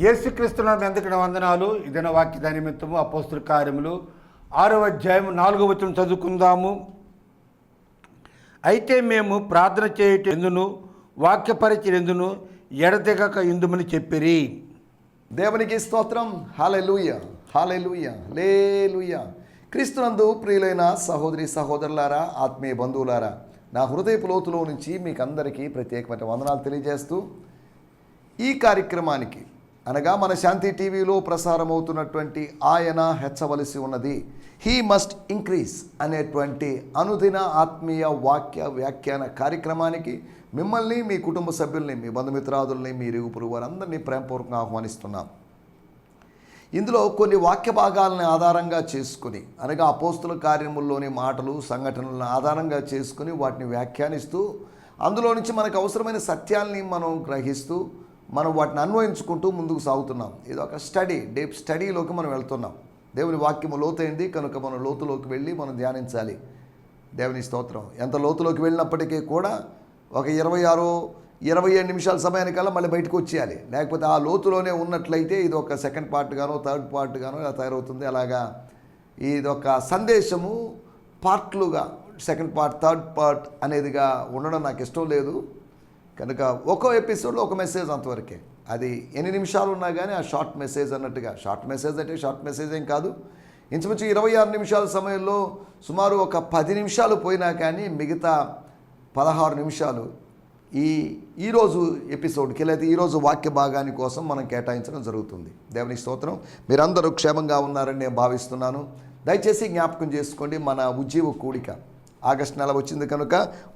యేసుక్రీస్తునాథ్ ఎందుకు వందనాలు? ఇదన వాక్య నిమిత్తము అపోస్తుల కార్యములు. ఆరవ అధ్యాయం నాలుగవ వచనం చదువుకుందాము. అయితే మేము ప్రార్థన చేయట ఎందును? వాక్యపరిచయం ఎందును ఎడతెగక ఇందుమని చెప్పిరి. దేవునికి స్తోత్రం. హాలెలుయ హాలెలుయ లేలుయ క్రీస్తునందు ప్రియులైన సహోదరి సహోదరులారా ఆత్మీయ బంధువులారా నా హృదయపు లోతులో నుంచి మీకు అందరికీ ప్రత్యేకమైన వందనాలు తెలియజేస్తూ ఈ కార్యక్రమానికి అనగా మన శాంతి టీవీలో ప్రసారం అవుతున్నటువంటి ఆయన హెచ్చవలసి ఉన్నది. హీ మస్ట్ ఇంక్రీజ్ అనేటువంటి అనుదిన ఆత్మీయ వాక్య వ్యాఖ్యాన కార్యక్రమానికి మిమ్మల్ని మీ కుటుంబ సభ్యుల్ని మీ బంధుమిత్రాదుల్ని మీ ఇరుగుపురు వారందరినీ ప్రేమపూర్వకంగా ఆహ్వానిస్తున్నాం. ఇందులో కొన్ని వాక్య భాగాలను ఆధారంగా చేసుకుని అనగా అపోస్తుల కార్యముల్లోని మాటలు సంఘటనలను ఆధారంగా చేసుకుని వాటిని వ్యాఖ్యానిస్తూ అందులో నుంచి మనకు అవసరమైన సత్యాల్ని మనం గ్రహిస్తూ మనం వాటిని అన్వయించుకుంటూ ముందుకు సాగుతున్నాం. ఇది ఒక స్టడీ డీప్ స్టడీలోకి మనం వెళ్తున్నాం. దేవుని వాక్యము లోతైంది కనుక మనం లోతులోకి వెళ్ళి మనం ధ్యానించాలి. దేవుని స్తోత్రం. ఎంత లోతులోకి వెళ్ళినప్పటికీ కూడా ఒక ఇరవై ఆరు ఇరవై ఏడు నిమిషాల సమయానికల్లా మళ్ళీ బయటకు వచ్చేయాలి. లేకపోతే ఆ లోతులోనే ఉన్నట్లయితే ఇది ఒక సెకండ్ పార్ట్ గానో థర్డ్ పార్ట్ గానో ఇలా తయారవుతుంది. అలాగా ఇది ఒక సందేశము పార్ట్లుగా సెకండ్ పార్ట్ థర్డ్ పార్ట్ అనేదిగా ఉండడం నాకు ఇష్టం లేదు. కనుక ఒక్కో ఎపిసోడ్లో ఒక మెసేజ్ అంతవరకే. అది ఎన్ని నిమిషాలు ఉన్నా కానీ ఆ షార్ట్ మెసేజ్ అన్నట్టుగా. షార్ట్ మెసేజ్ అంటే షార్ట్ మెసేజ్ ఏం కాదు. ఇంచుమించు ఇరవై ఆరు నిమిషాల సమయంలో సుమారు ఒక పది నిమిషాలు పోయినా కానీ మిగతా పదహారు నిమిషాలు ఈ ఈరోజు ఎపిసోడ్కి లేదా ఈరోజు వాక్య భాగాని కోసం మనం కేటాయించడం జరుగుతుంది. దేవుని స్తోత్రం. మీరందరూ క్షేమంగా ఉన్నారని నేను భావిస్తున్నాను. దయచేసి జ్ఞాపకం చేసుకోండి. మన ఉజ్జీవ కూడిక. ఆగస్టు నెల వచ్చింది కనుక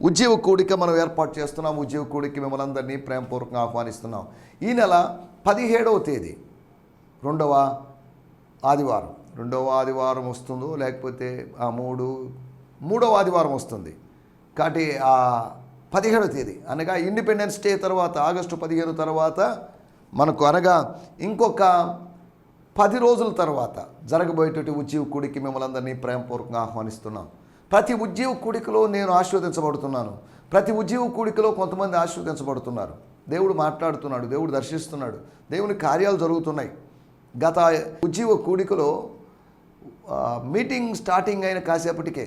ఉద్యోగ కూడిక మనం ఏర్పాటు చేస్తున్నాం. ఉద్యోగ కూడిక మిమ్మల్ని అందరినీ ప్రేమపూర్వకంగా ఆహ్వానిస్తున్నాం. ఈ నెల పదిహేడవ తేదీ రెండవ ఆదివారం. రెండవ ఆదివారం వస్తుందో లేకపోతే ఆ మూడు మూడవ ఆదివారం వస్తుంది. కాబట్టి ఆ పదిహేడవ తేదీ అనగా ఇండిపెండెన్స్ డే తర్వాత ఆగస్టు పదిహేను తర్వాత మనకు అనగా ఇంకొక పది రోజుల తర్వాత జరగబోయేటువంటి ఉద్యోగ కూడికి మిమ్మల్ని అందరినీ ప్రేమపూర్వకంగా ఆహ్వానిస్తున్నాం. ప్రతి ఉజ్జీవ కూడికలో నేను ఆశీర్వదించబడుతున్నాను. ప్రతి ఉజ్జీవ కూడికలో కొంతమంది ఆశీర్వదించబడుతున్నారు. దేవుడు మాట్లాడుతున్నాడు దేవుడు దర్శిస్తున్నాడు దేవుని కార్యాలు జరుగుతున్నాయి. గత ఉజ్జీవ కూడికలో మీటింగ్ స్టార్టింగ్ అయిన కాసేపటికే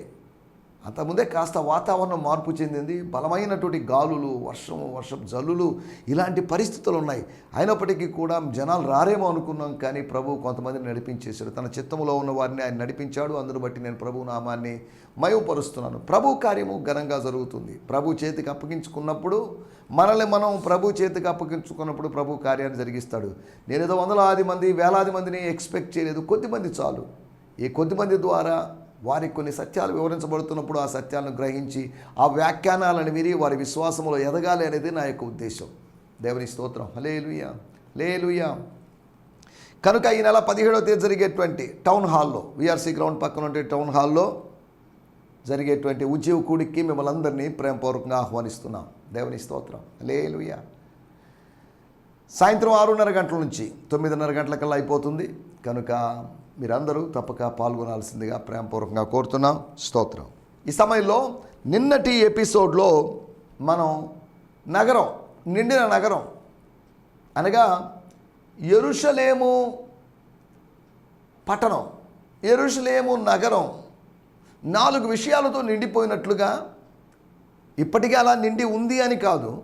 అంతకుముందే కాస్త వాతావరణం మార్పు చెందింది. బలమైనటువంటి గాలులు వర్షము వర్షం జల్లులు ఇలాంటి పరిస్థితులు ఉన్నాయి. అయినప్పటికీ కూడా జనాలు రారేమో అనుకున్నాం కానీ ప్రభు కొంతమందిని నడిపించేశాడు. తన చిత్తములో ఉన్న వారిని ఆయన నడిపించాడు. అందును బట్టి నేను ప్రభు నామాన్ని మయపరుస్తున్నాను ప్రభు కార్యము ఘనంగా జరుగుతుంది. ప్రభు చేతికి అప్పగించుకున్నప్పుడు మనల్ని మనం ప్రభు చేతికి అప్పగించుకున్నప్పుడు ప్రభు కార్యాన్ని జరిగిస్తాడు. నేనేదో వందలాది మంది వేలాది మందిని ఎక్స్పెక్ట్ చేయలేదు. కొద్దిమంది చాలు. ఈ కొద్దిమంది ద్వారా వారికి కొన్ని సత్యాలు వివరించబడుతున్నప్పుడు ఆ సత్యాలను గ్రహించి ఆ వ్యాఖ్యానాలను విని వారి విశ్వాసంలో ఎదగాలి అనేది నా యొక్క ఉద్దేశం. దేవుని స్తోత్రం. లేలుయా లేలుయా కనుక ఈ నెల పదిహేడవ తేదీ జరిగేటువంటి టౌన్ హాల్లో విఆర్సీ గ్రౌండ్ పక్కన ఉండే టౌన్ హాల్లో జరిగేటువంటి ఉద్యోగ కూడికి మిమ్మల్ని అందరినీ ప్రేమపూర్వకంగా ఆహ్వానిస్తున్నాం. దేవుని స్తోత్రం. లేలుయా సాయంత్రం ఆరున్నర గంటల నుంచి తొమ్మిదిన్నర గంటలకల్లా అయిపోతుంది. కనుక మీరందరూ తప్పక పాల్గొనాల్సిందిగా ప్రేమపూర్వకంగా కోరుతున్నాం. స్తోత్రం. ఈ సమయంలో నిన్నటి ఎపిసోడ్లో మనం నగరం నిండిన నగరం అనగా ఎరుషలేము పట్టణం ఎరుషలేము నగరం నాలుగు విషయాలతో నిండిపోయినట్లుగా ఇప్పటికీ అలా నిండి ఉంది అని కాదు.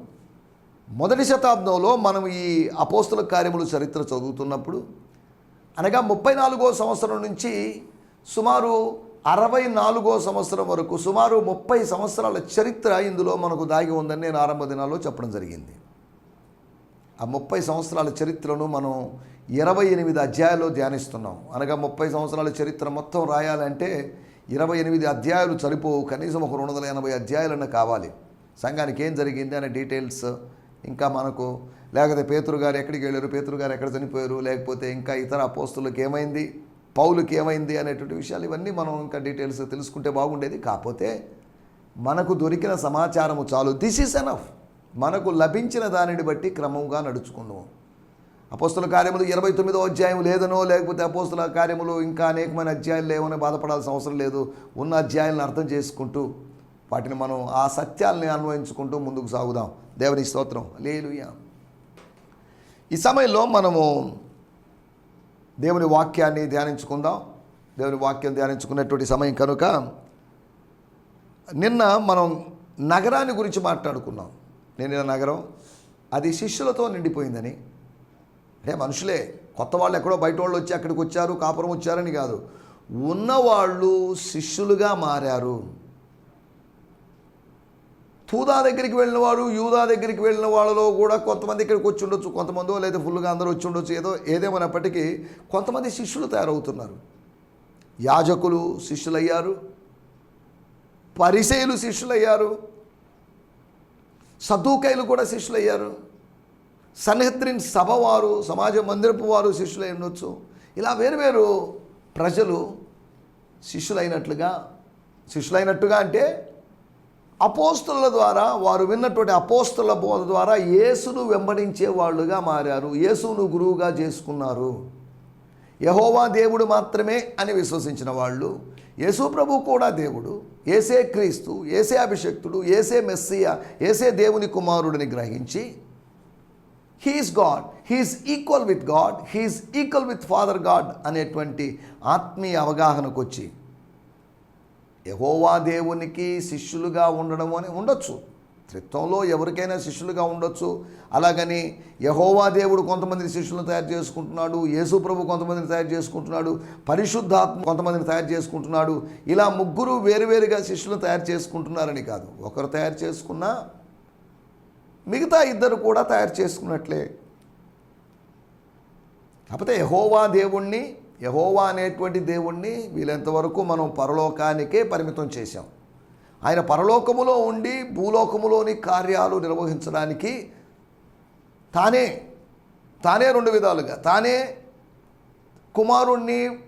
మొదటి శతాబ్దంలో మనం ఈ అపోస్తుల కార్యములు చరిత్ర చదువుతున్నప్పుడు అనగా ముప్పై నాలుగో సంవత్సరం నుంచి సుమారు అరవై నాలుగో సంవత్సరం వరకు సుమారు ముప్పై సంవత్సరాల చరిత్ర ఇందులో మనకు దాగి ఉందని నేను ఆరంభ దినాల్లో చెప్పడం జరిగింది. ఆ ముప్పై సంవత్సరాల చరిత్రను మనం ఇరవై ఎనిమిది అధ్యాయాల్లో ధ్యానిస్తున్నాం. అనగా ముప్పై సంవత్సరాల చరిత్ర మొత్తం రాయాలంటే ఇరవై ఎనిమిది అధ్యాయాలు సరిపోవు కనీసం ఒక రెండు వందల ఎనభై అధ్యాయాలన్నా కావాలి. సంఘానికి ఏం జరిగింది అనే డీటెయిల్స్ ఇంకా మనకు లేకపోతే పేతురు గారు ఎక్కడికి వెళ్ళారు? పేతురు గారు ఎక్కడ చనిపోయారు? లేకపోతే ఇంకా ఇతర అపోస్తులకు ఏమైంది? పౌలుకి ఏమైంది అనేటువంటి విషయాలు ఇవన్నీ మనం ఇంకా డీటెయిల్స్ తెలుసుకుంటే బాగుండేది. కాకపోతే మనకు దొరికిన సమాచారము చాలు. దిస్ ఈస్ ఎనఫ్ మనకు లభించిన దానిని బట్టి క్రమంగా నడుచుకుందాం. అపోస్తుల కార్యములు ఇరవై తొమ్మిదో అధ్యాయం లేదనో లేకపోతే అపోస్తుల కార్యములు ఇంకా అనేకమైన అధ్యాయాలు లేవనో బాధపడాల్సిన అవసరం లేదు. ఉన్న అధ్యాయాలను అర్థం చేసుకుంటూ వాటిని మనం ఆ సత్యాలని అన్వయించుకుంటూ ముందుకు సాగుదాం. దేవుని స్తోత్రం. లేలుయా ఈ సమయంలో మనము దేవుని వాక్యాన్ని ధ్యానించుకుందాం. దేవుని వాక్యం ధ్యానించుకునేటువంటి సమయం కనుక నిన్న మనం నగరాన్ని గురించి మాట్లాడుకున్నాం. నిన్న నగరం అది శిష్యులతో నిండిపోయిందని. అంటే మనుషులే కొత్త వాళ్ళు ఎక్కడో బయట వాళ్ళు వచ్చి అక్కడికి వచ్చారు కాపురం వచ్చారని కాదు. ఉన్నవాళ్ళు శిష్యులుగా మారారు. తూదా దగ్గరికి వెళ్ళిన వారు యూదా దగ్గరికి వెళ్ళిన వాళ్ళలో కూడా కొంతమంది ఇక్కడికి వచ్చి ఉండొచ్చు కొంతమంది లేదా ఫుల్గా అందరూ వచ్చి ఉండొచ్చు. ఏదో ఏదేమైనప్పటికీ కొంతమంది శిష్యులు తయారవుతున్నారు. యాజకులు శిష్యులయ్యారు పరిసయులు శిష్యులయ్యారు సద్దుకైలు కూడా శిష్యులయ్యారు సన్హద్రిన్ సభ వారు సమాజ మందిరపు వారు శిష్యులై ఉండొచ్చు. ఇలా వేరువేరు ప్రజలు శిష్యులైనట్లుగా శిష్యులైనట్టుగా అంటే అపోస్తుల ద్వారా వారు విన్నటువంటి అపోస్తుల బోధ ద్వారా యేసును వెంబడించే వాళ్ళుగా మారారు. యేసును గురువుగా చేసుకున్నారు. యహోవా దేవుడు మాత్రమే అని విశ్వసించిన వాళ్ళు యేసు ప్రభు కూడా దేవుడు ఏసే క్రీస్తు ఏసే అభిషక్తుడు ఏసే మెస్సియా ఏసే దేవుని కుమారుడిని గ్రహించి he is God he is equal with God he is equal with Father God అనేటువంటి ఆత్మీయ అవగాహనకు వచ్చి యహోవా దేవునికి శిష్యులుగా ఉండడం అని ఉండొచ్చు. త్రిత్వంలో ఎవరికైనా శిష్యులుగా ఉండొచ్చు. అలాగని యహోవా దేవుడు కొంతమందిని శిష్యులను తయారు చేసుకుంటున్నాడు. యేసు ప్రభు కొంతమందిని తయారు చేసుకుంటున్నాడు. పరిశుద్ధాత్మ కొంతమందిని తయారు చేసుకుంటున్నాడు. ఇలా ముగ్గురు వేరువేరుగా శిష్యులను తయారు చేసుకుంటున్నారని కాదు. ఒకరు తయారు చేసుకున్నా మిగతా ఇద్దరు కూడా తయారు చేసుకున్నట్లే. కాకపోతే యహోవా దేవుణ్ణి యహోవా అనేటువంటి దేవుణ్ణి వీలెంతవరకు మనం పరలోకానికే పరిమితం చేశాం. ఆయన పరలోకములో ఉండి భూలోకములోని కార్యాలు నిర్వహించడానికి తానే తానే రెండు విధాలుగా తానే కుమారుణ్ణి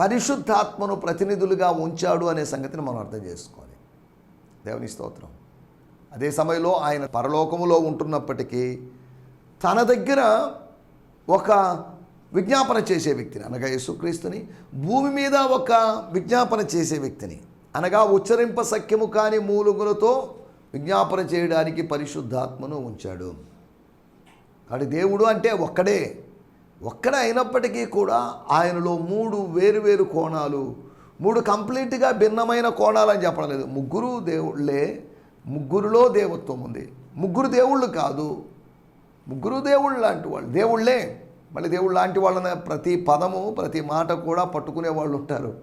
పరిశుద్ధాత్మను ప్రతినిధులుగా ఉంచాడు అనే సంగతిని మనం అర్థం చేసుకోవాలి. దేవుని స్తోత్రం. అదే సమయంలో ఆయన పరలోకములో ఉంటున్నప్పటికీ తన దగ్గర ఒక విజ్ఞాపన చేసే వ్యక్తిని అనగా యేసుక్రీస్తుని. భూమి మీద ఒక విజ్ఞాపన చేసే వ్యక్తిని అనగా ఉచ్చరింప సఖ్యము కాని మూలుగులతో విజ్ఞాపన చేయడానికి పరిశుద్ధాత్మను ఉంచాడు. కాబట్టి దేవుడు అంటే ఒక్కడే. ఒక్కడే అయినప్పటికీ కూడా ఆయనలో మూడు వేరువేరు కోణాలు మూడు కంప్లీట్గా భిన్నమైన కోణాలు అని చెప్పడం లేదు. ముగ్గురు దేవుళ్ళే ముగ్గురులో దేవత్వం ఉంది. ముగ్గురు దేవుళ్ళు కాదు. ముగ్గురు దేవుళ్ళు లాంటి వాళ్ళు. దేవుళ్ళే. మళ్ళీ దేవుడు లాంటి వాళ్ళని ప్రతి పదము ప్రతి మాట కూడా పట్టుకునే వాళ్ళు ఉంటారు.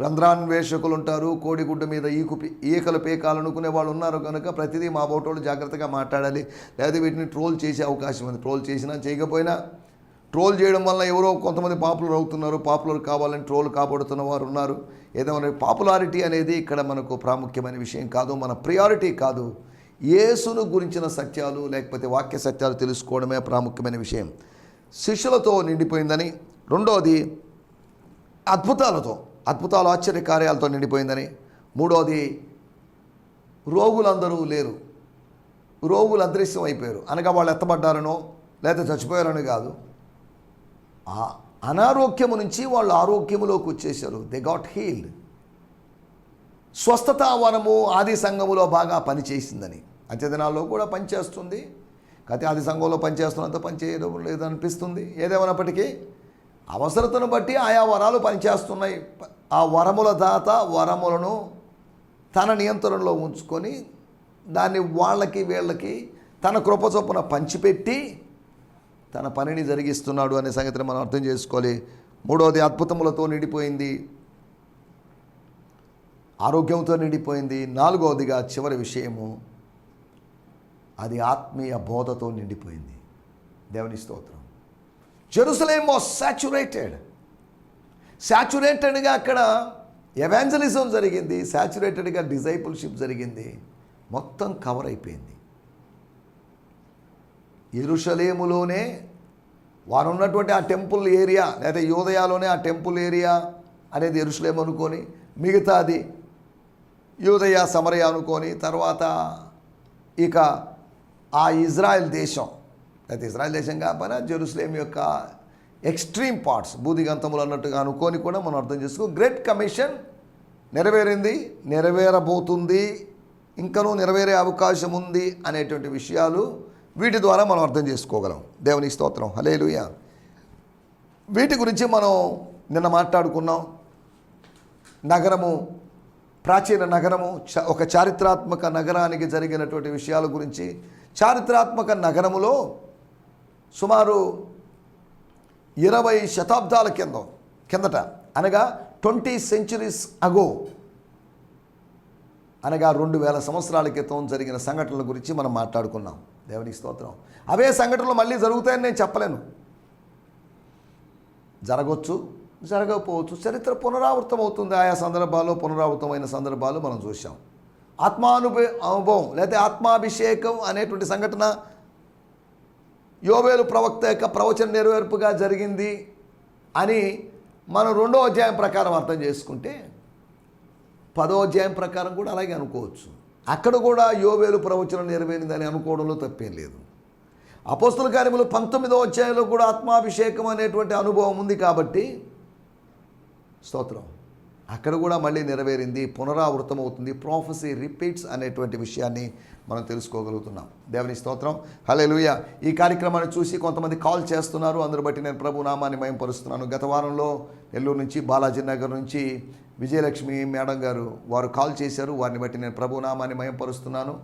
రంధ్రాన్వేషకులు ఉంటారు కోడిగుడ్డ మీద ఈకు ఈకలు పీకాలనుకునే వాళ్ళు ఉన్నారు కనుక ప్రతిదీ మా బోటోళ్ళు జాగ్రత్తగా మాట్లాడాలి. లేదా వీటిని ట్రోల్ చేసే అవకాశం ఉంది. ట్రోల్ చేసినా చేయకపోయినా ట్రోల్ చేయడం వల్ల ఎవరో కొంతమంది పాపులర్ అవుతున్నారు. పాపులర్ కావాలని ట్రోల్ కాబడుతున్న వారు ఉన్నారు. ఏదైనా పాపులారిటీ అనేది ఇక్కడ మనకు ప్రాముఖ్యమైన విషయం కాదు. మన ప్రియారిటీ కాదు. యేసును గురించిన సత్యాలు లేకపోతే వాక్య సత్యాలు తెలుసుకోవడమే ప్రాముఖ్యమైన విషయం. శిష్యులతో నిండిపోయిందని రెండవది అద్భుతాలతో అద్భుతాలు ఆశ్చర్య కార్యాలతో నిండిపోయిందని మూడవది రోగులందరూ లేరు. రోగులు అదృశ్యం అయిపోయారు. అనగా వాళ్ళు ఎత్తబడ్డారనో లేదా చచ్చిపోయారని కాదు. ఆ అనారోగ్యము నుంచి వాళ్ళు ఆరోగ్యములోకి వచ్చేసారు దే గాట్ హీల్డ్ స్వస్థత వనము ఆది సంఘములో బాగా పనిచేసిందని. అంత్యదినాల్లో కూడా పనిచేస్తుంది. కాకపోతే ఆది సంఘంలో పనిచేస్తున్నంత పనిచేయడం లేదనిపిస్తుంది. ఏదేమైనప్పటికీ అవసరతను బట్టి ఆయా వరాలు పనిచేస్తున్నాయి. ఆ వరముల దాత వరములను తన నియంత్రణలో ఉంచుకొని దాన్ని వాళ్ళకి వీళ్ళకి తన కృప చొప్పున పంచిపెట్టి తన పనిని జరిగిస్తున్నాడు అనే సంగతిని మనం అర్థం చేసుకోవాలి. మూడవది అద్భుతములతో నిండిపోయింది. ఆరోగ్యంతో నిండిపోయింది. నాలుగవదిగా చివరి విషయము అది ఆత్మీయ బోధతో నిండిపోయింది. దేవుని స్తోత్రం. జెరూసలేం వాస్ సాచురేటెడ్ సాచురేటెడ్గా అక్కడ ఎవాంజలిజం జరిగింది. సాచురేటెడ్గా డిజైపుల్షిప్ జరిగింది. మొత్తం కవర్ అయిపోయింది. ఎరుషలేములోనే వారు ఉన్నటువంటి ఆ టెంపుల్ ఏరియా లేదా యూదయాలోనే ఆ టెంపుల్ ఏరియా అనేది ఎరుషలేం అనుకొని మిగతాది యూదయ సమరయ అనుకొని తర్వాత ఇక ఆ ఇజ్రాయెల్ దేశం అయితే ఇజ్రాయెల్ దేశం కాకపోయినా జెరూసలేం యొక్క ఎక్స్ట్రీమ్ పార్ట్స్ బూదిగంతములు అన్నట్టుగా అనుకొని కూడా మనం అర్థం చేసుకో గ్రేట్ కమిషన్ నెరవేరింది నెరవేరబోతుంది ఇంకనూ నెరవేరే అవకాశం ఉంది అనేటువంటి విషయాలు వీటి ద్వారా మనం అర్థం చేసుకోగలం. దేవుని స్తోత్రం. హలేలుయ వీటి గురించి మనం నిన్న మాట్లాడుకున్నాం. నగరము ప్రాచీన నగరము చ- ఒక చారిత్రాత్మక నగరానికి జరిగినటువంటి విషయాల గురించి చారిత్రాత్మక నగరములో సుమారు ఇరవై శతాబ్దాల కింద కిందట అనగా ట్వంటీ సెంచురీస్ అగో అనగా రెండు వేల సంవత్సరాల క్రితం జరిగిన సంఘటనల గురించి మనం మాట్లాడుకున్నాం. దేవునికి స్తోత్రం. అవే సంఘటనలు మళ్ళీ జరుగుతాయని నేను చెప్పలేను. జరగవచ్చు జరగకపోవచ్చు చరిత్ర పునరావృతం అవుతుంది ఆయా సందర్భాల్లో పునరావృతమైన సందర్భాలు మనం చూసాం ఆత్మానుభ అనుభవం లేకపోతే ఆత్మాభిషేకం అనేటువంటి సంఘటన యోవేలు ప్రవక్త యొక్క ప్రవచన నెరవేర్పుగా జరిగింది అని మనం రెండో అధ్యాయం ప్రకారం అర్థం చేసుకుంటే పదో అధ్యాయం ప్రకారం కూడా అలాగే అనుకోవచ్చు. అక్కడ కూడా యోవేలు ప్రవచనం నెరవేరిందని అనుకోవడంలో తప్పేం లేదు. అపోస్తుల కార్యములు పంతొమ్మిదో అధ్యాయంలో కూడా ఆత్మాభిషేకం అనేటువంటి అనుభవం ఉంది కాబట్టి స్తోత్రం. అక్కడ కూడా మళ్ళీ నెరవేరింది పునరావృతం అవుతుంది ప్రాఫెసీ రిపీట్స్ అనేటువంటి విషయాన్ని మనం తెలుసుకోగలుగుతున్నాం. దేవుని స్తోత్రం. హలే ఈ కార్యక్రమాన్ని చూసి కొంతమంది కాల్ చేస్తున్నారు. అందరు బట్టి నేను ప్రభు నామాన్ని మయంపరుస్తున్నాను. గత వారంలో నెల్లూరు నుంచి బాలాజీ నగర్ నుంచి విజయలక్ష్మి మేడం గారు వారు కాల్ చేశారు. వారిని బట్టి నేను ప్రభు నామాన్ని మయంపరుస్తున్నాను.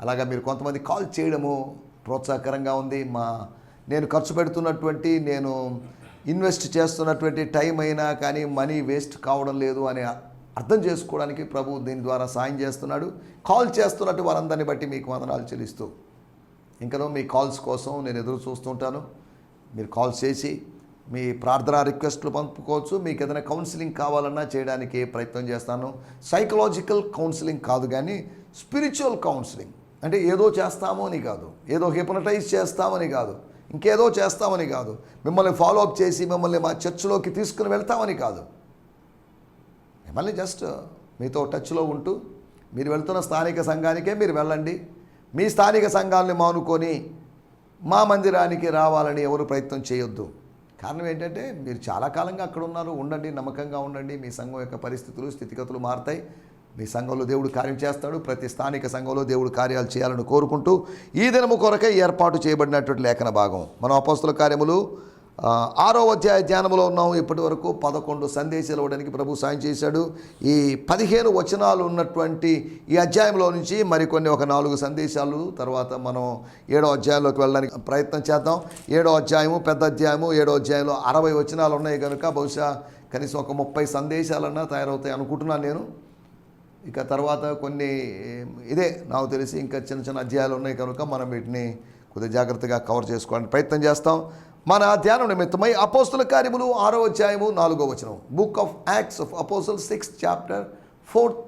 అలాగా మీరు కొంతమంది కాల్ చేయడము ప్రోత్సాహకరంగా ఉంది. మా నేను ఖర్చు పెడుతున్నటువంటి నేను ఇన్వెస్ట్ చేస్తున్నటువంటి టైం అయినా కానీ మనీ వేస్ట్ కావడం లేదు అని అర్థం చేసుకోవడానికి ప్రభు దీని ద్వారా సాయం చేస్తున్నాడు. కాల్ చేస్తున్నట్టు వారందరిని బట్టి మీకు వందనాలు చెల్లిస్తూ ఇంకనూ మీ కాల్స్ కోసం నేను ఎదురు చూస్తుంటాను. మీరు కాల్ చేసి మీ ప్రార్థన రిక్వెస్ట్లు పంపుకోవచ్చు. మీకు ఏదైనా కౌన్సిలింగ్ కావాలన్నా చేయడానికి ప్రయత్నం చేస్తాను. సైకలాజికల్ కౌన్సిలింగ్ కాదు కానీ స్పిరిచువల్ కౌన్సిలింగ్. అంటే ఏదో చేస్తామో అని కాదు. ఏదో హిప్నటైజ్ చేస్తామని కాదు. ఇంకేదో చేస్తామని కాదు. మిమ్మల్ని ఫాలో అప్ చేసి మిమ్మల్ని మా చర్చిలోకి తీసుకుని వెళ్తామని కాదు. మిమ్మల్ని జస్ట్ మీతో టచ్లో ఉంటూ మీరు వెళ్తున్న స్థానిక సంఘానికే మీరు వెళ్ళండి. మీ స్థానిక సంఘాలని మానుకొని మా మందిరానికి రావాలని ఎవరు ప్రయత్నం చేయొద్దు. కారణం ఏంటంటే మీరు చాలా కాలంగా అక్కడ ఉన్నారు. ఉండండి నమ్మకంగా ఉండండి. మీ సంఘం యొక్క పరిస్థితులు స్థితిగతులు మారుతాయి. మీ సంఘంలో దేవుడు కార్యం చేస్తాడు ప్రతి స్థానిక సంఘంలో దేవుడు కార్యాలు చేయాలని కోరుకుంటూ ఈ దినము కొరకై ఏర్పాటు చేయబడినటువంటి లేఖన భాగం. మనం అపోస్తుల కార్యములు ఆరో అధ్యాయ ధ్యానంలో ఉన్నాం ఇప్పటి వరకు పదకొండు సందేశాలు ఇవ్వడానికి ప్రభు సాయం చేశాడు. ఈ పదిహేను వచనాలు ఉన్నటువంటి ఈ అధ్యాయంలో నుంచి మరికొన్ని ఒక నాలుగు సందేశాలు తర్వాత మనం ఏడో అధ్యాయంలోకి వెళ్ళడానికి ప్రయత్నం చేద్దాం. ఏడో అధ్యాయము పెద్ద అధ్యాయము ఏడో అధ్యాయంలో అరవై వచనాలు ఉన్నాయి కనుక బహుశా కనీసం ఒక ముప్పై సందేశాలన్నా తయారవుతాయి అనుకుంటున్నాను నేను. ఇక తర్వాత కొన్ని ఇదే నాకు తెలిసి ఇంకా చిన్న చిన్న అధ్యాయాలు ఉన్నాయి కనుక మనం వీటిని కొద్దిగా జాగ్రత్తగా కవర్ చేసుకోవడానికి ప్రయత్నం చేస్తాం. మన ధ్యానం నిమిత్తమై అపోస్తుల కార్యములు ఆరో అధ్యాయము నాలుగో వచనం. Book of Acts of apostle six chapter fourth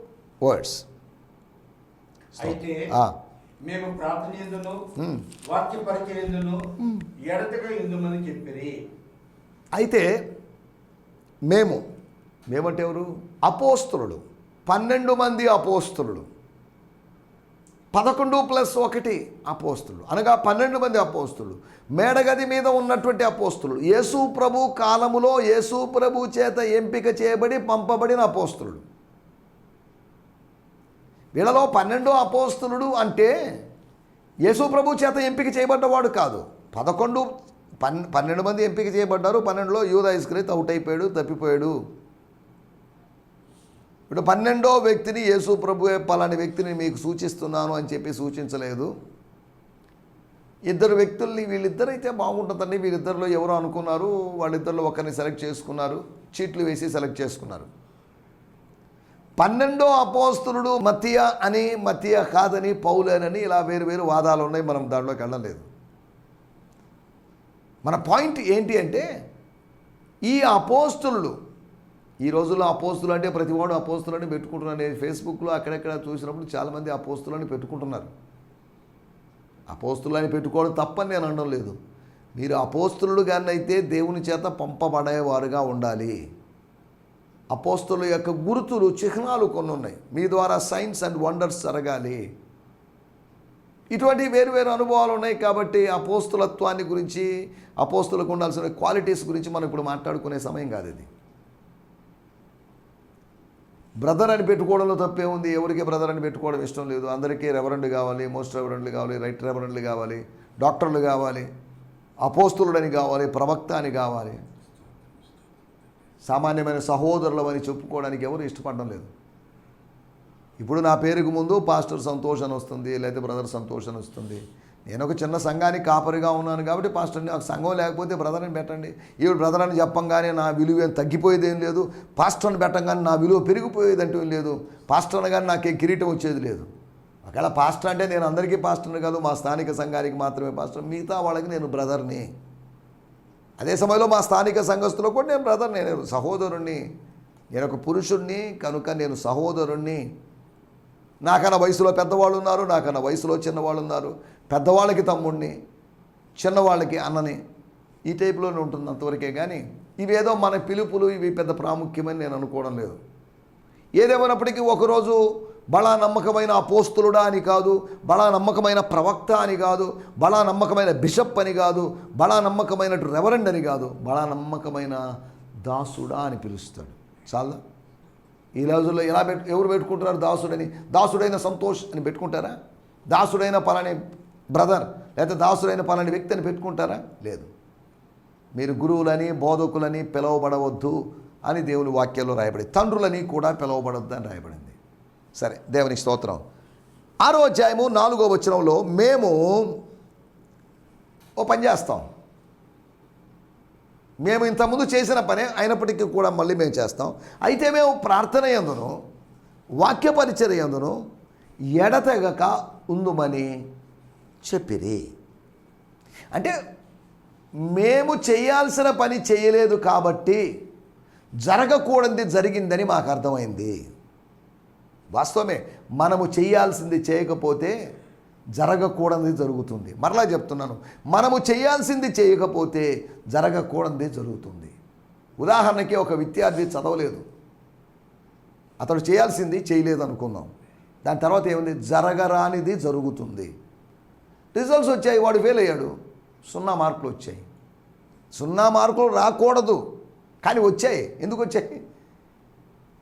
words అయితే. మేము ప్రార్థన ఎందును వాక్య పరిచయం ఎందును ఎడతగా ఎందుమని చెప్పిరి. అయితే మేము మేమంటే ఎవరు? అపోస్తులుడు పన్నెండు మంది అపోస్తులు. పదకొండు ప్లస్ ఒకటి అపోస్తులు. అనగా పన్నెండు మంది అపోస్తులు. మేడగది మీద ఉన్నటువంటి అపోస్తులు. యేసు ప్రభు కాలములో యేసు ప్రభు చేత ఎంపిక చేయబడి పంపబడిన అపోస్తులు. వీళ్ళలో పన్నెండో అపోస్తులుడు అంటే యేసు ప్రభు చేత ఎంపిక చేయబడ్డవాడు కాదు. పదకొండు పన్ పన్నెండు మంది ఎంపిక చేయబడ్డారు. పన్నెండులో యూదా ఇస్క్రీత్ అవుట్ అయిపోయాడు తప్పిపోయాడు. ఇప్పుడు పన్నెండో వ్యక్తిని యేసు ప్రభు పలాని వ్యక్తిని మీకు సూచిస్తున్నాను అని చెప్పి సూచించలేదు. ఇద్దరు వ్యక్తుల్ని వీళ్ళిద్దరైతే బాగుంటుందండి. వీళ్ళిద్దరిలో ఎవరు అనుకున్నారు వాళ్ళిద్దరిలో ఒకరిని సెలెక్ట్ చేసుకున్నారు చీట్లు వేసి సెలెక్ట్ చేసుకున్నారు. పన్నెండో అపోస్తులుడు మతియ అని మతియ కాదని పౌలేనని ఇలా వేరు వేరు వాదాలు ఉన్నాయి. మనం దాంట్లోకి వెళ్ళలేదు మన పాయింట్ ఏంటి అంటే ఈ అపోస్తులు ఈ రోజుల్లో అపోస్తులు అంటే ప్రతివాడు అపోస్తులని పెట్టుకుంటున్నాను నేను ఫేస్బుక్లో అక్కడెక్కడ చూసినప్పుడు చాలామంది అపోస్తులని పెట్టుకుంటున్నారు. అపోస్తులని పెట్టుకోవడం తప్పని నేను అనడం లేదు. మీరు అపోస్తులు కానీ అయితే దేవుని చేత పంపబడేవారుగా ఉండాలి. అపోస్తుల యొక్క గుర్తులు చిహ్నాలు కొన్ని ఉన్నాయి. మీ ద్వారా సైన్స్ అండ్ వండర్స్ జరగాలి. ఇటువంటి వేరు వేరు అనుభవాలు ఉన్నాయి కాబట్టి అపోస్తులత్వాన్ని గురించి అపోస్తులకు ఉండాల్సిన క్వాలిటీస్ గురించి మనం ఇప్పుడు మాట్లాడుకునే సమయం కాదు ఇది. బ్రదర్ అని పెట్టుకోవడంలో తప్పే ఉంది. ఎవరికి బ్రదర్ అని పెట్టుకోవడం ఇష్టం లేదు. అందరికీ రెవరెండ్ కావాలి మోస్ట్ రెవరెండ్లు కావాలి రైట్ రెవరెండ్లు కావాలి డాక్టర్లు కావాలి అపోస్తులుడని కావాలి ప్రవక్త అని కావాలి. సామాన్యమైన సహోదరులం అని చెప్పుకోవడానికి ఎవరు ఇష్టపడడం లేదు. ఇప్పుడు నా పేరుకు ముందు పాస్టర్ సంతోష్ అని వస్తుంది లేదా బ్రదర్ సంతోష్ అని వస్తుంది. నేను ఒక చిన్న సంఘానికి కాపరిగా ఉన్నాను కాబట్టి పాస్టర్ని ఒక సంఘం లేకపోతే బ్రదర్ని పెట్టండి. ఈవిడ బ్రదర్ అని చెప్పంగానే నా విలువ ఏం తగ్గిపోయేది ఏం లేదు. పాస్టర్ని పెట్టంగానే నా విలువ పెరిగిపోయేది అంటూ ఏం లేదు. పాస్టర్ అనగానే నాకేం కిరీటం వచ్చేది లేదు. ఒకవేళ పాస్టర్ అంటే నేను అందరికీ పాస్టర్ని కాదు మా స్థానిక సంఘానికి మాత్రమే పాస్టర్. మిగతా వాళ్ళకి నేను బ్రదర్ని. అదే సమయంలో మా స్థానిక సంఘస్థులో కూడా నేను బ్రదర్ నేను సహోదరుణ్ణి. నేను ఒక పురుషుణ్ణి కనుక నేను సహోదరుణ్ణి. నాకన్నా వయసులో పెద్దవాళ్ళు ఉన్నారు నాకన్నా వయసులో చిన్నవాళ్ళు ఉన్నారు. పెద్దవాళ్ళకి తమ్ముడిని చిన్నవాళ్ళకి అన్నని ఈ టైప్లోనే ఉంటుంది అంతవరకే. కానీ ఇవేదో మన పిలుపులు ఇవి పెద్ద ప్రాముఖ్యమని నేను అనుకోవడం లేదు. ఏదేమైనప్పటికీ ఒకరోజు బలా నమ్మకమైన అపోస్తులుడా అని కాదు బలా నమ్మకమైన ప్రవక్త అని కాదు బలా నమ్మకమైన బిషప్ అని కాదు బలా నమ్మకమైన రెవరెండ్ అని కాదు బలా నమ్మకమైన దాసుడా అని పిలుస్తాడు. చాలా ఈ రోజుల్లో ఎలా పెట్టు ఎవరు పెట్టుకుంటున్నారు దాసుడని? దాసుడైన సంతోష్ అని పెట్టుకుంటారా? దాసుడైన పలాని బ్రదర్ లేదా దాసులైన పలాని వ్యక్తి అని పెట్టుకుంటారా? లేదు. మీరు గురువులని బోధకులని పిలువబడవద్దు అని దేవుని వాక్యంలో రాయబడింది. తండ్రులని కూడా పిలువబడొద్దు అని రాయబడింది. సరే దేవుని స్తోత్రం. ఆరో అధ్యాయము నాలుగో వచనంలో మేము ఓ పని చేస్తాం. మేము ఇంతకుముందు చేసిన పనే అయినప్పటికీ కూడా మళ్ళీ మేము చేస్తాం. అయితే మేము ప్రార్థన ఎందును వాక్య పరిచర్య ఎందును ఎడతెగక ఉందుమని చెప్పిరి. అంటే మేము చేయాల్సిన పని చేయలేదు కాబట్టి జరగకూడనిది జరిగిందని మాకు అర్థమైంది. వాస్తవమే మనము చేయాల్సింది చేయకపోతే జరగకూడనిది జరుగుతుంది. మరలా చెప్తున్నాను మనము చేయాల్సింది చేయకపోతే జరగకూడనిది జరుగుతుంది. ఉదాహరణకి ఒక విద్యార్థి చదవలేదు. అతడు చేయాల్సింది చేయలేదు అనుకుందాం దాని తర్వాత ఏముంది? జరగరానిది జరుగుతుంది. రిజల్ట్స్ వచ్చాయి వాడు ఫెయిల్ అయ్యాడు. సున్నా మార్కులు వచ్చాయి. సున్నా మార్కులు రాకూడదు కానీ వచ్చాయి. ఎందుకు వచ్చాయి?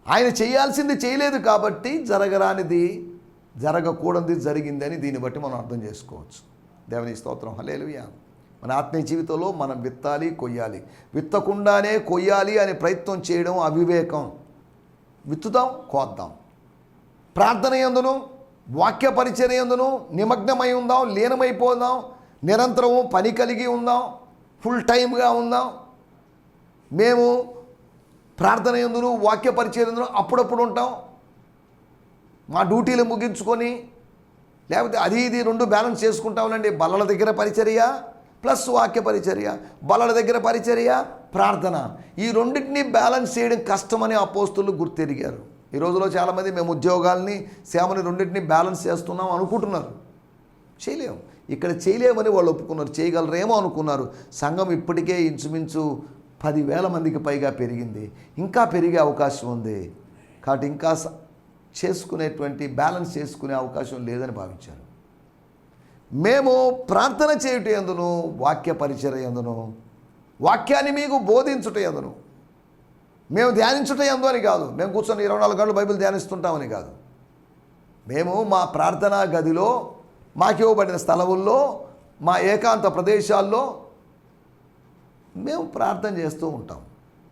ఆయన చేయాల్సింది చేయలేదు కాబట్టి జరగరానిది జరగకూడనిది జరిగిందని దీన్ని బట్టి మనం అర్థం చేసుకోవచ్చు. దేవుని స్తోత్రం. హలేలుయా మన ఆత్మీయ జీవితంలో మనం విత్తాలి కొయ్యాలి. విత్తకుండానే కొయ్యాలి అనే ప్రయత్నం చేయడం అవివేకం. విత్తుదాం కోద్దాం. ప్రార్థన ఎందును? వాక్య పరిచర్యందును నిమగ్నమై ఉందాం లీనమైపోదాం నిరంతరము పని కలిగి ఉందాం ఫుల్ టైమ్గా ఉందాం. మేము ప్రార్థన ఎందును వాక్య పరిచయం అప్పుడప్పుడు ఉంటాం. మా డ్యూటీలు ముగించుకొని లేకపోతే అది ఇది రెండు బ్యాలెన్స్ చేసుకుంటామండి బల్లల దగ్గర పరిచర్య ప్లస్ వాక్య పరిచర్య. బల్లల దగ్గర పరిచర్య ప్రార్థన. ఈ రెండింటినీ బ్యాలెన్స్ చేయడం కష్టమని అపోస్తులు గుర్తెరిగారు. ఈ రోజులో చాలామంది మేము ఉద్యోగాల్ని సేవని రెండింటిని బ్యాలెన్స్ చేస్తున్నాం అనుకుంటున్నారు. చేయలేము ఇక్కడ చేయలేమని వాళ్ళు ఒప్పుకున్నారు. చేయగలరేమో అనుకున్నారు. సంఘం ఇప్పటికే ఇంచుమించు పదివేల మందికి పైగా పెరిగింది. ఇంకా పెరిగే అవకాశం ఉంది. కాబట్టి ఇంకా చేసుకునేటువంటి బ్యాలెన్స్ చేసుకునే అవకాశం లేదని భావించారు. మేము ప్రార్థన చేయుట ఎందును వాక్య పరిచయ ఎందును వాక్యాన్ని మీకు బోధించుట ఎందును మేము ధ్యానించుట ఎందు అని కాదు. మేము కూర్చొని ఇరవై నాలుగు గంటలు బైబిల్ ధ్యానిస్తుంటామని కాదు. మేము మా ప్రార్థనా గదిలో మాకు ఇవ్వబడిన స్థలముల్లో మా ఏకాంత ప్రదేశాల్లో మేము ప్రార్థన చేస్తూ ఉంటాం.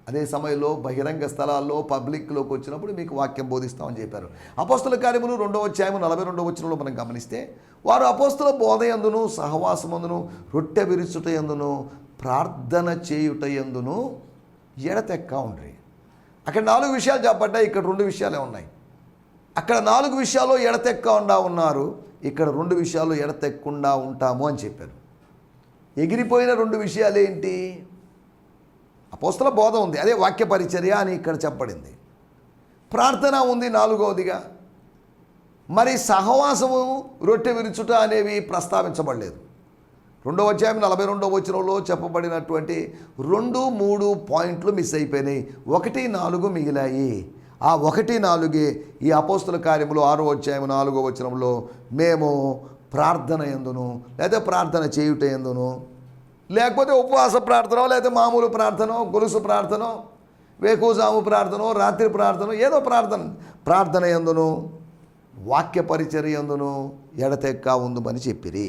అదే సమయంలో బహిరంగ స్థలాల్లో పబ్లిక్లోకి వచ్చినప్పుడు మీకు వాక్యం బోధిస్తామని చెప్పారు. అపోస్తుల కార్యములు రెండవ అధ్యాయము నలభై రెండవ వచనంలో మనం గమనిస్తే వారు అపోస్తుల బోధ ఎందును సహవాసమందును రొట్టె విరుచుట ఎందును ప్రార్థన చేయుట ఎందును ఎడతెక్క ఉండ్రి. అక్కడ నాలుగు విషయాలు చెప్పబడ్డాయి ఇక్కడ రెండు విషయాలే ఉన్నాయి. అక్కడ నాలుగు విషయాలు ఎడతెక్కకుండా ఉన్నారు ఇక్కడ రెండు విషయాలు ఎడతెక్కకుండా ఉంటాము అని చెప్పారు. ఎగిరిపోయిన రెండు విషయాలు ఏంటి అపోస్తల బోధ ఉంది అదే వాక్య పరిచర్య అని ఇక్కడ చెప్పబడింది. ప్రార్థన ఉంది నాలుగవదిగా. మరి సహవాసము రొట్టె విరుచుట అనేవి ప్రస్తావించబడలేదు. రెండవ అధ్యాయం నలభై రెండవ వచనంలో చెప్పబడినటువంటి రెండు మూడు పాయింట్లు మిస్ అయిపోయినాయి. ఒకటి నాలుగు మిగిలాయి. ఆ ఒకటి నాలుగే ఈ అపోస్తుల కార్యములు ఆరో అధ్యాయం నాలుగో వచనంలో మేము ప్రార్థన ఎందును లేదా ప్రార్థన చేయుట ఎందును లేకపోతే ఉపవాస ప్రార్థన లేదా మామూలు ప్రార్థన గొలుసు ప్రార్థన వేకుజాము ప్రార్థన రాత్రి ప్రార్థన ఏదో ప్రార్థన ప్రార్థన ఎందును వాక్య పరిచర్య ఎందును ఎడతెక్క ఉందని చెప్పిరి.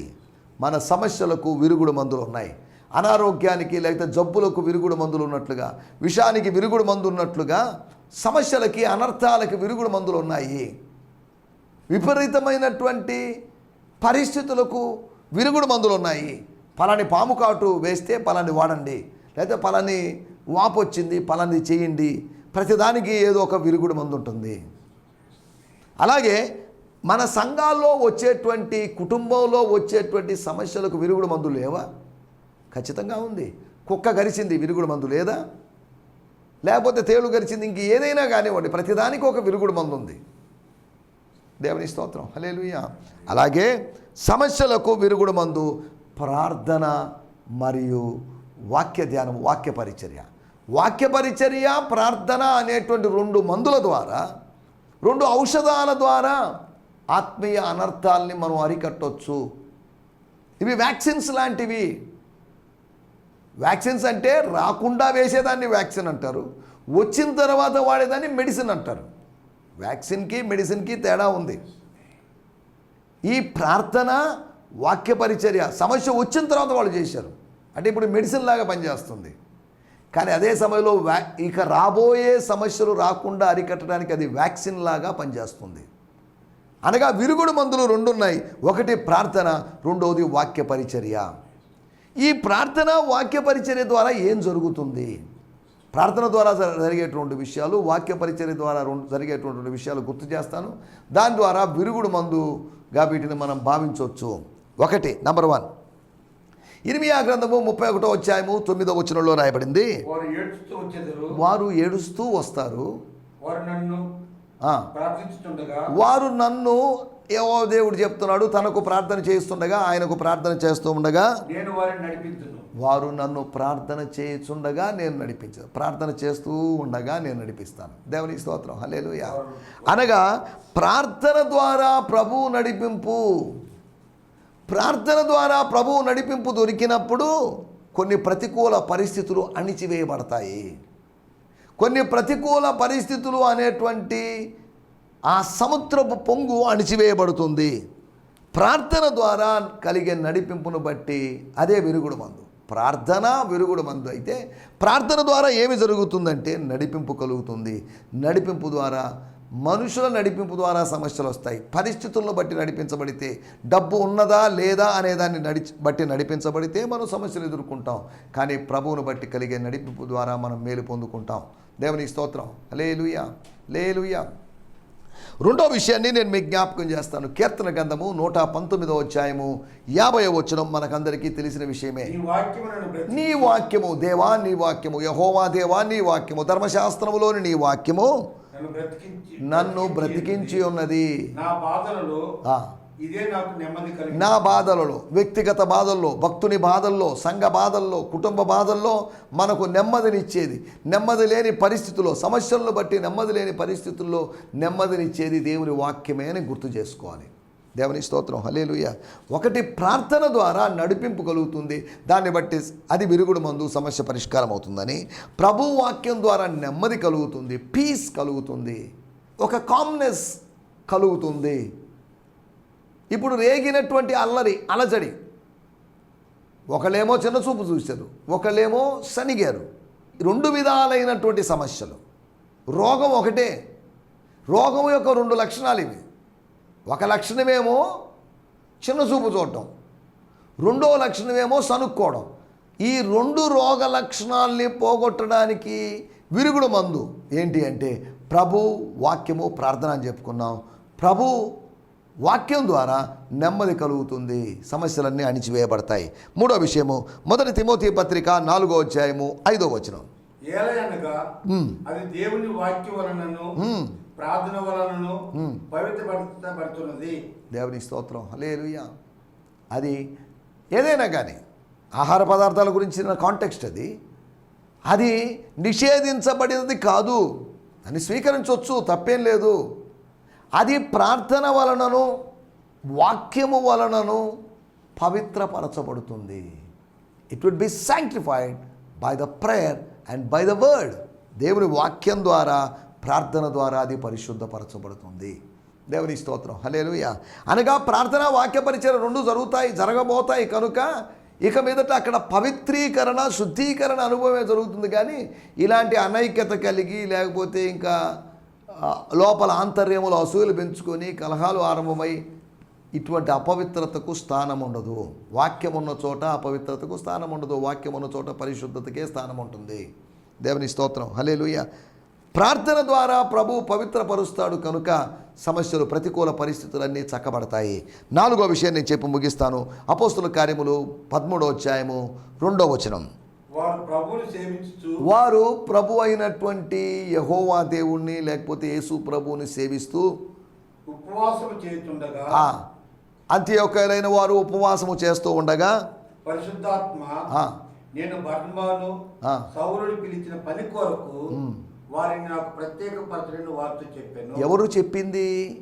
మన సమస్యలకు విరుగుడు మందులు ఉన్నాయి. అనారోగ్యానికి లేకపోతే జబ్బులకు విరుగుడు మందులు ఉన్నట్లుగా విషానికి విరుగుడు మందు ఉన్నట్లుగా సమస్యలకి అనర్థాలకి విరుగుడు మందులు ఉన్నాయి. విపరీతమైనటువంటి పరిస్థితులకు విరుగుడు మందులు ఉన్నాయి. పలాని పాము కాటు వేస్తే పలాని వాడండి. లేదా పలాని వాపు వచ్చింది పలాని చేయండి. ప్రతిదానికి ఏదో ఒక విరుగుడు మందు ఉంటుంది. అలాగే మన సంఘాల్లో వచ్చేటువంటి కుటుంబంలో వచ్చేటువంటి సమస్యలకు విరుగుడు మందు లేవా? ఖచ్చితంగా ఉంది. కుక్క గరిచింది విరుగుడు మందు లేదా? లేకపోతే తేలు గరిచింది ఇంక ఏదైనా కానివ్వండి ప్రతిదానికి ఒక విరుగుడు మందు ఉంది. దేవుని స్తోత్రం. హలేలుయ అలాగే సమస్యలకు విరుగుడు మందు ప్రార్థన మరియు వాక్య ధ్యానం వాక్య పరిచర్య. వాక్య పరిచర్య ప్రార్థన అనేటువంటి రెండు మందుల ద్వారా రెండు ఔషధాల ద్వారా ఆత్మీయ అనర్థాలని మనం అరికట్టవచ్చు ఇవి వ్యాక్సిన్స్ లాంటివి. వ్యాక్సిన్స్ అంటే రాకుండా వేసేదాన్ని వ్యాక్సిన్ అంటారు. వచ్చిన తర్వాత వాడేదాన్ని మెడిసిన్ అంటారు. వ్యాక్సిన్కి మెడిసిన్కి తేడా ఉంది. ఈ ప్రార్థన వాక్య పరిచర్య సమస్య వచ్చిన తర్వాత వాళ్ళు చేశారు. అంటే ఇప్పుడు మెడిసిన్ లాగా పనిచేస్తుంది. కానీ అదే సమయంలో వ్యా ఇక రాబోయే సమస్యలు రాకుండా అరికట్టడానికి అది వ్యాక్సిన్ లాగా పనిచేస్తుంది. అనగా విరుగుడు మందులు రెండు ఉన్నాయి ఒకటి ప్రార్థన రెండవది వాక్య పరిచర్య. ఈ ప్రార్థన వాక్య పరిచర్య ద్వారా ఏం జరుగుతుంది? ప్రార్థన ద్వారా జరిగేటువంటి విషయాలు వాక్య పరిచర్య ద్వారా రెండు జరిగేటువంటి విషయాలు గుర్తు చేస్తాను. దాని ద్వారా విరుగుడు మందుగా వీటిని మనం భావించవచ్చు. ఒకటి నంబర్ వన్. ఇరిమియా గ్రంథము ముప్పై ఒకటో అధ్యాయము తొమ్మిదో వచనంలో రాయబడింది. వారు ఏడుస్తూ వస్తారు. వారు నన్ను వారు నన్ను ఏవో దేవుడు చెప్తున్నాడు తనకు ప్రార్థన చేస్తుండగా ఆయనకు ప్రార్థన చేస్తూ ఉండగా నేను వారిని నడిపించును. వారు నన్ను ప్రార్థన చేయుచుండగా నేను నడిపించాను ప్రార్థన చేస్తూ ఉండగా నేను నడిపిస్తాను. దేవుని స్తోత్రం. హలేలుయ అనగా ప్రార్థన ద్వారా ప్రభువు నడిపింపు. ప్రార్థన ద్వారా ప్రభువు నడిపింపు దొరికినప్పుడు కొన్ని ప్రతికూల పరిస్థితులు అణిచివేయబడతాయి. కొన్ని ప్రతికూల పరిస్థితులు అనేటువంటి ఆ సముద్రపు పొంగు అణిచివేయబడుతుంది. ప్రార్థన ద్వారా కలిగే నడిపింపును బట్టి అదే విరుగుడు మందు. ప్రార్థన విరుగుడు మందు అయితే ప్రార్థన ద్వారా ఏమి జరుగుతుందంటే నడిపింపు కలుగుతుంది. నడిపింపు ద్వారా మనుషుల నడిపింపు ద్వారా సమస్యలు వస్తాయి. పరిస్థితులను బట్టి నడిపించబడితే డబ్బు ఉన్నదా లేదా అనేదాన్ని నడి బట్టి నడిపించబడితే మనం సమస్యలు ఎదుర్కొంటాం. కానీ ప్రభువును బట్టి కలిగే నడిపింపు ద్వారా మనం మేలు పొందుకుంటాం. దేవుని స్తోత్రం. లేలుయా లేలుయా రెండో విషయాన్ని నేను మీకు జ్ఞాపకం చేస్తాను. కీర్తన గ్రంథము నూట పంతొమ్మిదో అధ్యాయము యాభై వచనం మనకందరికీ తెలిసిన విషయమే. నీ వాక్యము దేవా నీ వాక్యము యహోవా దేవా నీ వాక్యము ధర్మశాస్త్రములోని నీ వాక్యము నన్ను బ్రతికించి ఉన్నది. నా బాధలలో ఇదే నాకు నెమ్మది నా బాధలలో వ్యక్తిగత బాధల్లో భక్తుని బాధల్లో సంఘ బాధల్లో కుటుంబ బాధల్లో మనకు నెమ్మదినిచ్చేది. నెమ్మది లేని పరిస్థితుల్లో సమస్యలను బట్టి నెమ్మది లేని పరిస్థితుల్లో నెమ్మదినిచ్చేది దేవుని వాక్యమే అని గుర్తు చేసుకోవాలి. దేవుని స్తోత్రం హలేలుయ ఒకటి ప్రార్థన ద్వారా నడిపింపు కలుగుతుంది. దాన్ని బట్టి అది విరుగుడు మందు సమస్య పరిష్కారం అవుతుందని ప్రభు వాక్యం ద్వారా నెమ్మది కలుగుతుంది పీస్ కలుగుతుంది ఒక కామ్నెస్ కలుగుతుంది. ఇప్పుడు రేగినటువంటి అల్లరి అలజడి. ఒకళ్ళేమో చిన్న చూపు చూశారు ఒకళ్ళేమో శనిగారు. రెండు విధాలైనటువంటి సమస్యలు. రోగం ఒకటే. రోగం యొక్క రెండు లక్షణాలు ఇవి. ఒక లక్షణమేమో చిన్న చూపు చూడటం. రెండో లక్షణమేమో సనుక్కోవడం. ఈ రెండు రోగ లక్షణాల్ని పోగొట్టడానికి విరుగుడు మందు ఏంటి అంటే ప్రభు వాక్యము ప్రార్థన అని చెప్పుకున్నాం. ప్రభు వాక్యం ద్వారా నెమ్మది కలుగుతుంది. సమస్యలన్నీ అణిచివేయబడతాయి. మూడో విషయము మొదటి తిమోతి పత్రిక నాలుగో అధ్యాయము ఐదో వచనం. అది దేవుని వాక్యం. ప్రార్థన వలనను. పవిత్రపరచబడుతున్నది. దేవుని స్తోత్రం. హలేలుయా అది ఏదైనా కానీ ఆహార పదార్థాల గురించిన కాంటెక్స్ట్ అది. అది నిషేధించబడినది కాదు. అని స్వీకరించవచ్చు తప్పేం లేదు. అది ప్రార్థన వలనను వాక్యము వలనను పవిత్రపరచబడుతుంది. It would be sanctified by the prayer and by the word దేవుని వాక్యం ద్వారా ప్రార్థన ద్వారా అది పరిశుద్ధపరచబడుతుంది. దేవుని స్తోత్రం. హలేలుయ అనగా ప్రార్థన వాక్య పరిచయం రెండు జరుగుతాయి జరగబోతాయి కనుక ఇక మీదట అక్కడ పవిత్రీకరణ శుద్ధీకరణ అనుభవమే జరుగుతుంది కానీ ఇలాంటి అనైక్యత కలిగి లేకపోతే ఇంకా లోపల ఆంతర్యములు అసూయలు పెంచుకొని కలహాలు ఆరంభమై ఇటువంటి అపవిత్రతకు స్థానం ఉండదు. వాక్యం ఉన్న చోట అపవిత్రతకు స్థానం ఉండదు. వాక్యం ఉన్న చోట పరిశుద్ధతకే స్థానం ఉంటుంది. దేవుని స్తోత్రం. హలే ప్రార్థన ద్వారా ప్రభు పవిత్రపరుస్తాడు కనుక సమస్యలు ప్రతికూల పరిస్థితులన్నీ చక్కబడతాయి. నాలుగో విషయం నేను చెప్పి ముగిస్తాను. అపోస్తుల కార్యములు పదమూడో అధ్యాయము రెండో వచనం. వారు ప్రభు అయినటువంటి యహోవా దేవుణ్ణి లేకపోతే యేసు ప్రభువుని సేవిస్తూ ఉపవాసము అంత్యొక్కలైన వారు ఉపవాసము చేస్తూ ఉండగా పరిశుద్ధాత్మ నేను బర్ణబాను ఆ. సౌరుడు పిలిచిన పని కొరకు వారిని నాకు ప్రత్యేక వారితో చెప్పాను. ఎవరు చెప్పింది?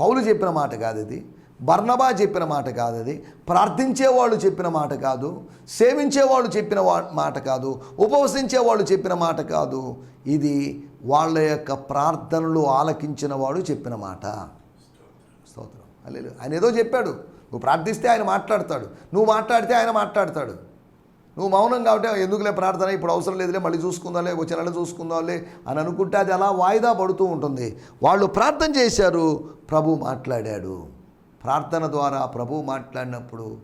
పౌలు చెప్పిన మాట కాదు ఇది బర్ణబా చెప్పిన మాట కాదు అది ప్రార్థించేవాళ్ళు చెప్పిన మాట కాదు. సేవించేవాళ్ళు చెప్పిన వా మాట కాదు. ఉపవసించేవాళ్ళు చెప్పిన మాట కాదు. ఇది వాళ్ళ యొక్క ప్రార్థనలు ఆలకించిన వాడు చెప్పిన మాట. స్తోత్రం. అల్లెలు ఆయన ఏదో చెప్పాడు. నువ్వు ప్రార్థిస్తే ఆయన మాట్లాడతాడు. నువ్వు మాట్లాడితే ఆయన మాట్లాడతాడు. నువ్వు మౌనం కాబట్టి ఎందుకులే ప్రార్థన? ఇప్పుడు అవసరం లేదులే మళ్ళీ చూసుకుందాంలే వచ్చే నెల చూసుకుందాంలే అని అనుకుంటే అది అలా వాయిదా పడుతూ ఉంటుంది. వాళ్ళు ప్రార్థన చేశారు ప్రభు మాట్లాడాడు. ప్రార్థన ద్వారా ప్రభు మాట్లాడినప్పుడు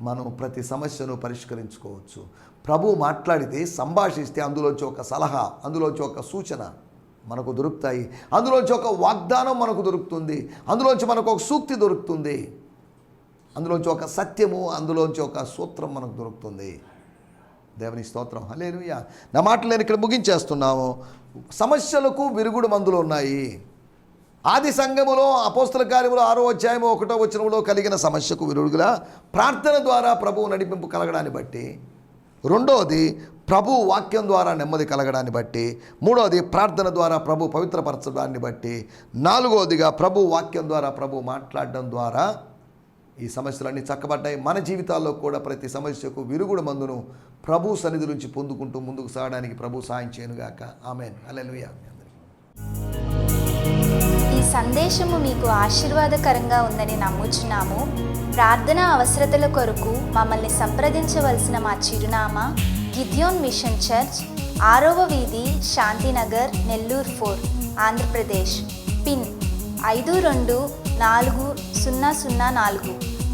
మనం ప్రతి సమస్యను పరిష్కరించుకోవచ్చు. ప్రభు మాట్లాడితే సంభాషిస్తే అందులోంచి ఒక సలహా అందులోంచి ఒక సూచన మనకు దొరుకుతాయి. అందులోంచి ఒక వాగ్దానం మనకు దొరుకుతుంది. అందులోంచి మనకు ఒక సూక్తి దొరుకుతుంది. అందులోంచి ఒక సత్యము అందులోంచి ఒక సూత్రం మనకు దొరుకుతుంది. దేవుని స్తోత్రం. హలేలుయ్య నా మాటలు నేను ఇక్కడ ముగించేస్తున్నాము. సమస్యలకు విరుగుడు మందులు ఉన్నాయి. ఆది సంఘములో అపోస్తుల కార్యములో ఆరో అధ్యాయము ఒకటో వచనంలో కలిగిన సమస్యకు విరుగుడుగా ప్రార్థన ద్వారా ప్రభువు నడిపింపు కలగడాన్ని బట్టి రెండోది ప్రభు వాక్యం ద్వారా నెమ్మది కలగడాన్ని బట్టి మూడోది ప్రార్థన ద్వారా ప్రభు పవిత్రపరచడాన్ని బట్టి నాలుగోదిగా ప్రభు వాక్యం ద్వారా ప్రభు మాట్లాడడం ద్వారా ఈ సమస్యలన్నీ చక్కబడ్డాయి. మన జీవితాల్లో కూడా ప్రతి సమస్యకు విరుగుడు మందును ప్రభు సన్నిధి నుంచి పొందుకుంటూ ముందుకు సాగడానికి ప్రభు సాయం చేయనుగాక. ఆమెన్. అలెలుయ ఈ సందేశము మీకు ఆశీర్వాదకరంగా ఉందని నమ్ముచున్నాము. ప్రార్థన అవసరతల కొరకు మమ్మల్ని సంప్రదించవలసిన మా చిరునామా గిద్యోన్ మిషన్ చర్చ్ ఆరవ వీధి శాంతినగర్ నెల్లూరు ఫోర్ ఆంధ్రప్రదేశ్. పిన్ ఐదు రెండు నాలుగు సున్నా సున్నా నాలుగు.